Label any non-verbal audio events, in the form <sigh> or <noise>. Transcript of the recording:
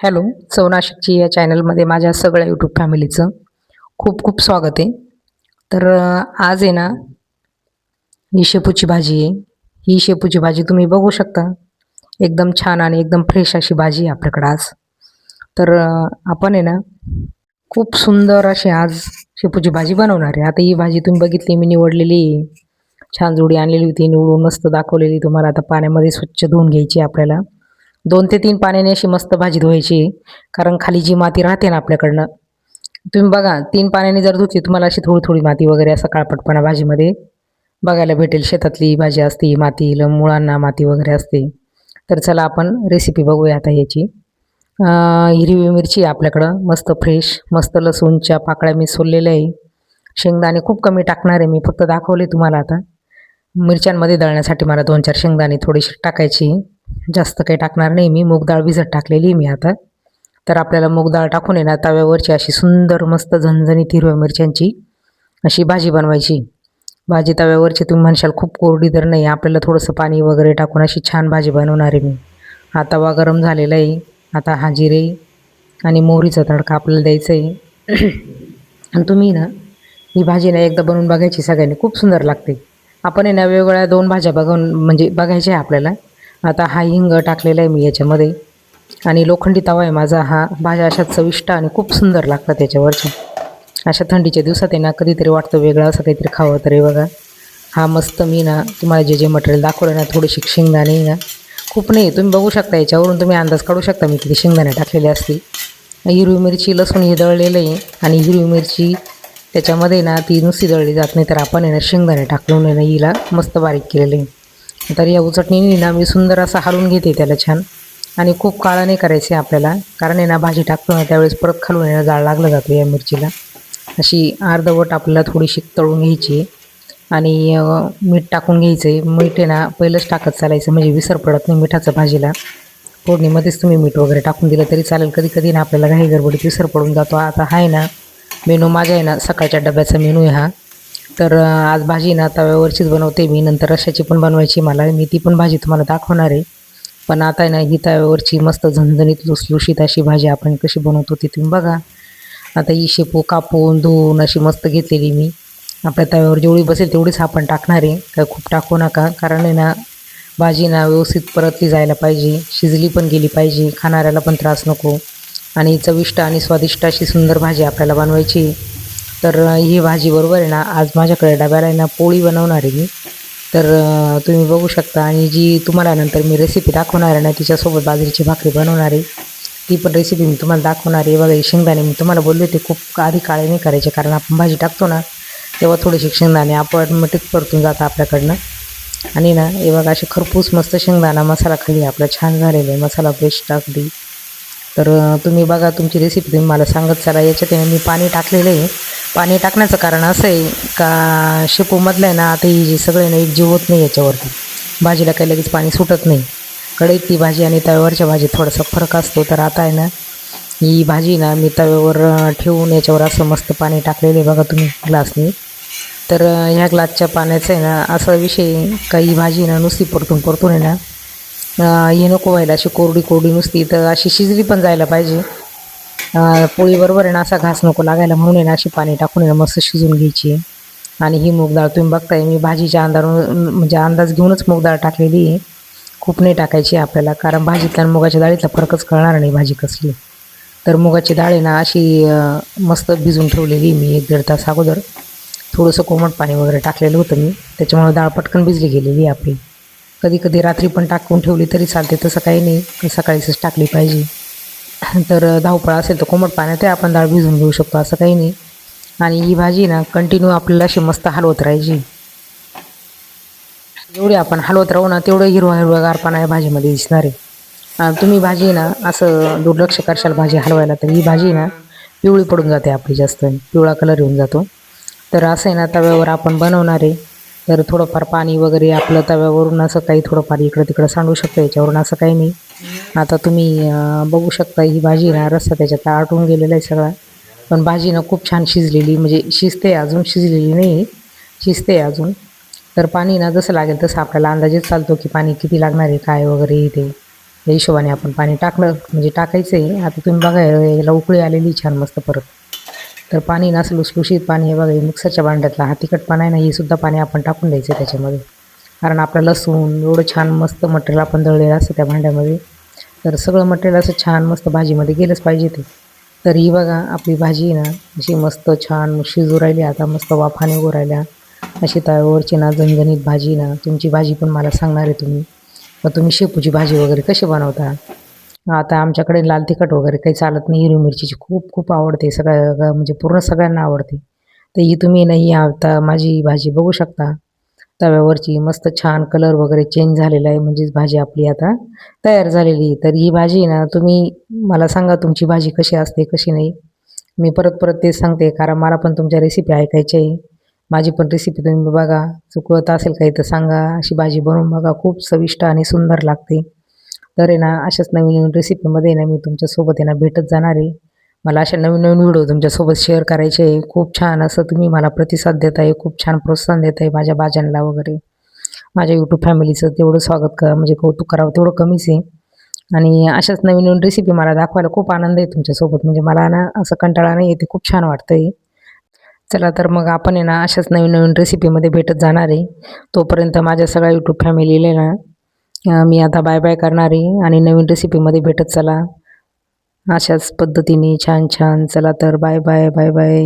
Hello चवनाशिकची या चॅनलमध्ये माझ्या सगळ्या यूट्यूब फॅमिलीचं खूप खूप स्वागत आहे. तर आज आहे ना ही शेपूची भाजी आहे. ही शेपूची भाजी तुम्ही बघू शकता. एकदम छान आणि एकदम फ्रेश अशी भाजी आहे आपल्याकडं आज. तर आपण आहे ना खूप सुंदर अशी आज शेपूची भाजी बनवणार आहे. आता ही भाजी तुम्ही बघितली मी निवडलेली आहे. छान जोडी आणलेली होती निवडून मस्त दाखवलेली तुम्हाला. आता पाण्यामध्ये स्वच्छ धुवून घ्यायची आपल्याला. दोन ते तीन पाण्याने अशी मस्त भाजी धुवायची कारण खाली जी माती राहते ना आपल्याकडनं तुम्ही बघा तीन पाण्याने जर धुतली तुम्हाला अशी थोडी थोडी माती वगैरे असं काळपटपणा भाजीमध्ये बघायला भेटेल. शेतातली भाजी असते माती ल- मुळांना माती वगैरे असते. तर चला आपण रेसिपी बघूया आता याची हिरवी मिरची आहे आपल्याकडं मस्त फ्रेश मस्त लसूणच्या पाकळ्या मी सोललेल्या आहे. शेंगदाणे खूप कमी टाकणार आहे मी फक्त दाखवले तुम्हाला आता. मिरच्यांमध्ये दळण्यासाठी मला दोन चार शेंगदाणे थोडीशी टाकायची. जास्त काही टाकणार नाही. मी मूग डाळ भिजत टाकलेली आहे मी आता. तर आपल्याला मूग डाळ टाकून आहे ना तव्यावरची अशी सुंदर मस्त झणझणीत हिरव्या मिरच्यांची अशी भाजी बनवायची. भाजी तव्यावरची तुम्ही म्हणशाल खूप कोरडी तर नाही. आपल्याला थोडंसं पाणी वगैरे टाकून अशी छान भाजी बनवणार आहे मी. हा तवा गरम झालेला आहे. आता हा जिरे आणि मोहरीचा तडका आपल्याला द्यायचा आहे. आणि तुम्ही ना ही भाजी ना एकदा बनवून बघायची सगळ्यांनी. खूप सुंदर लागते. आपण आहे ना वेगवेगळ्या दोन भाज्या बघून म्हणजे बघायच्या आहे आपल्याला. आता हा हिंग टाकलेला आहे मी याच्यामध्ये. आणि लोखंडी तवा आहे माझा हा भाज्या अशा चविष्ट आणि खूप सुंदर लागतात त्याच्यावरच्या अशा थंडीच्या दिवसात आहे ना कधीतरी वाटतं वेगळं असं काहीतरी खावं तरी बघा. हा मस्त मी ना तुम्हाला जे जे मटेरियल दाखवलं ना थोडीशी शेंगदाणे ना. खूप नाही तुम्ही बघू शकता याच्यावरून तुम्ही अंदाज काढू शकता मी किती शेंगदाणे टाकलेले असतील. हिरवी मिरची लसूण हे दळलेलं आहे. आणि हिरवी मिरची त्याच्यामध्ये ना ती नुसती दळली जात नाही तर आपण आहे ना शेंगदाणे टाकून आहे ना हिला मस्त बारीक केलेलं आहे. तर या उचटणीने ना मी सुंदर असा हलवून घेते त्याला छान. आणि खूप काळा नाही करायचे आपल्याला कारण आहे ना भाजी टाकतो ना त्यावेळेस परत खालून येणं जाळ लागलं जातो या मिरचीला. अशी अर्धवट आपल्याला थोडीशी तळून घ्यायची आणि मीठ टाकून घ्यायचं आहे मीठ आहे ना पहिलंच टाकत चालायचं म्हणजे विसर पडत नाही मिठाचं भाजीला. फोडणीमध्येच तुम्ही मीठ वगैरे टाकून दिलं तरी चालेल. कधी कधी ना आपल्याला घाई गडबडीत विसर पडून जातो. आता हा आहे ना मेनू माझ्या आहे ना सकाळच्या डब्याचा मेनू आहे हा. तर आज भाजी ना तव्यावरचीच बनवते मी. नंतर रशाची पण बनवायची मला. मी ती पण भाजी तुम्हाला दाखवणार आहे. पण आता आहे ना ही तव्यावरची मस्त झणझणीत लुसलुशीत अशी भाजी आपण कशी बनवतो ती तुम्ही बघा. आता ही शेपू कापून धुवून अशी मस्त घेतलेली मी. आपल्या तव्यावर जेवढी बसेल तेवढीच आपण टाकणार आहे. काय खूप टाकू नका. कारण आहे ना भाजी ना व्यवस्थित परतली जायला पाहिजे. शिजली पण गेली पाहिजे. खाणाऱ्याला पण त्रास नको. आणि चविष्ट आणि स्वादिष्ट अशी सुंदर भाजी आपल्याला बनवायची तर ही भाजी बरोबर आहे ना आज माझ्याकडे डब्याला आहे ना पोळी बनवणार आहे मी. तर तुम्ही बघू शकता आणि जी तुम्हाला नंतर मी रेसिपी दाखवणार आहे ना तिच्यासोबत बाजरीची भाकरी बनवणार आहे. ती पण रेसिपी मी तुम्हाला दाखवणार आहे. बघा शेंगदाणे मी तुम्हाला बोलले होते खूप आधी काळे नाही करायचे कारण आपण भाजी टाकतो ना तेव्हा थोडेसे शेंगदाणे ऑटोमॅटिक परतून जातं आपल्याकडनं. आणि ना हे बघा असे खरपूस मस्त शेंगदाणा मसाला खाली आपला छान झालेला आहे मसाला पेस्ट टाकली. तर तुम्ही बघा तुमची रेसिपी तुम्ही मला सांगत चला. याच्यात मी पाणी टाकलेलं आहे. पाणी टाकण्याचं कारण असं आहे का शेपूमधलं आहे ना आता ही जी सगळे ना एक जीव होत नाही याच्यावरती. भाजीला काही लगेच पाणी सुटत नाही. कढईत ती भाजी आणि तव्यावरच्या भाजी थोडासा फरक असतो. तर आता आहे ना ही भाजी ना मी तव्यावर ठेवून याच्यावर असं मस्त पाणी टाकलेलं आहे बघा तुम्ही ग्लासनी. तर ह्या ग्लासच्या पाण्याचं आहे ना असा विषय काही भाजी ना नुसती परतून परतून आहे ना हे नको व्हायला अशी कोरडी कोरडी नुसती. तर अशी शिजली पण जायला पाहिजे. पोळीबरोबर आहे ना असा घास नको लागायला म्हणून आहे ना अशी पाणी टाकून आहे ना मस्त शिजून घ्यायची. आणि ही मूग डाळ तुम्ही बघताय मी भाजीच्या अंदारून म्हणजे अंदाज घेऊनच मूग डाळ टाकलेली आहे. खूप नाही टाकायची आपल्याला कारण भाजीतल्या आणि मुगाच्या डाळीतला फरकच कळणार नाही भाजी कसली. तर मुगाची डाळ आहे ना अशी मस्त भिजून ठेवलेली मी एक दीड तास अगोदर. थोडंसं कोमट पाणी वगैरे टाकलेलं होतं मी त्याच्यामुळे डाळ पटकन भिजली गेलेली आहे आपली. कधी कधी रात्री पण टाकून ठेवली तरी चालते तसं काही नाही सकाळीच टाकली पाहिजे. <coughs> तर धावपळ असेल तर कोमट पाण्यातही आपण डाळ भिजून घेऊ शकतो असं काही नाही. आणि ही भाजी ना कंटिन्यू आपल्याला अशी मस्त हलवत राहायची. जेवढी आपण हलवत राहू ना तेवढं हिरवा हिरवागारपणा या भाजीमध्ये दिसणार आहे. तुम्ही भाजी ना असं दुर्लक्ष करशाल भाजी हलवायला तर ही भाजी ना पिवळी पडून जाते आपली जास्त. पिवळा कलर येऊन जातो. तर असं आहे ना तव्यावर आपण बनवणार आहे. तर थोडंफार पाणी वगैरे आपलं तव्यावरून असं काही थोडंफार इकडं तिकडं सांडू शकतं याच्यावरून असं काही नाही. आता तुम्ही बघू शकता ही भाजी ना रस्सा त्याच्यात आटून गेलेला आहे सगळा. पण भाजी ना खूप छान शिजलेली म्हणजे शिजते अजून शिजलेली नाही शिजते अजून. तर पाणी ना जसं लागेल तसं आपल्याला अंदाजेच चालतो की पाणी किती लागणार आहे काय वगैरे ते त्या हिशोबाने आपण पाणी टाकलं म्हणजे टाकायचं आहे आता तुम्ही बघा याला उकळी आलेली छान मस्त परत. तर पाणी ना असं लुसलुशीत पाणी हे बघा मिक्सरच्या भांड्यातला हा तिखट पाणी आहे ना हे सुद्धा पाणी आपण टाकून द्यायचं त्याच्यामध्ये. कारण आपलं लसूण एवढं छान मस्त मटेरियल आपण दळलेलं असतं त्या भांड्यामध्ये. तर सगळं मटेरियल असं छान मस्त भाजीमध्ये गेलंच पाहिजे ते. तर ही बघा आपली भाजी आहे ना अशी मस्त छान शिजू राहिली आता मस्त वाफाने उभं राहिल्या. अशी तव्यावरची ना झणझणीत भाजी ना तुमची भाजी पण मला सांगणार आहे तुम्ही. मग तुम्ही शेपूची भाजी वगैरे कशी बनवता? आता आमच्याकडे लाल तिखट वगैरे काही चालत नाही हिरवी मिरचीची खूप खूप आवडते सगळ्या म्हणजे पूर्ण सगळ्यांना आवडते. तर ही तुम्ही नाही आता माझी भाजी बघू शकता. तव्यावरची मस्त छान कलर वगैरे चेंज झालेला आहे. म्हणजेच भाजी आपली आता तयार झालेली तर ही भाजी ना तुम्ही मला सांगा तुमची भाजी कशी असते कशी नाही. मी परत परत तेच सांगते कारण मला पण तुमच्या रेसिपी ऐकायच्या आहे. माझी पण रेसिपी तुम्ही बघा. चुकवत असेल काही तर सांगा. अशी भाजी बनवून बघा. खूप चविष्ट आणि सुंदर लागते. तर आहे ना अशाच नवीन नवीन रेसिपीमध्ये ना मी तुमच्यासोबत आहे ना भेटत जाणार आहे. मला अशा नवीन नवीन व्हिडिओ तुमच्यासोबत शेअर करायचे आहे. खूप छान असं तुम्ही मला प्रतिसाद देत आहे खूप छान प्रोत्साहन देत आहे माझ्या भाज्यांना वगैरे. माझ्या यूट्यूब फॅमिलीचं तेवढं स्वागत करा म्हणजे कौतुक करावं तेवढं कमीच आहे. आणि अशाच नवीन नवीन रेसिपी मला दाखवायला खूप आनंद आहे तुमच्यासोबत. म्हणजे मला ना असं कंटाळा नाही येते खूप छान वाटतं आहे चला तर मग आपण आहे ना अशाच नवीन नवीन रेसिपीमध्ये भेटत जाणार आहे. तोपर्यंत माझ्या सगळ्या यूट्यूब फॅमिलीला ना मी आता बाय बाय करणार आहे. आणि नवीन रेसिपीमध्ये भेटत चला. अशाच पद्धतीने छान छान चला तर बाय बाय बाय बाय.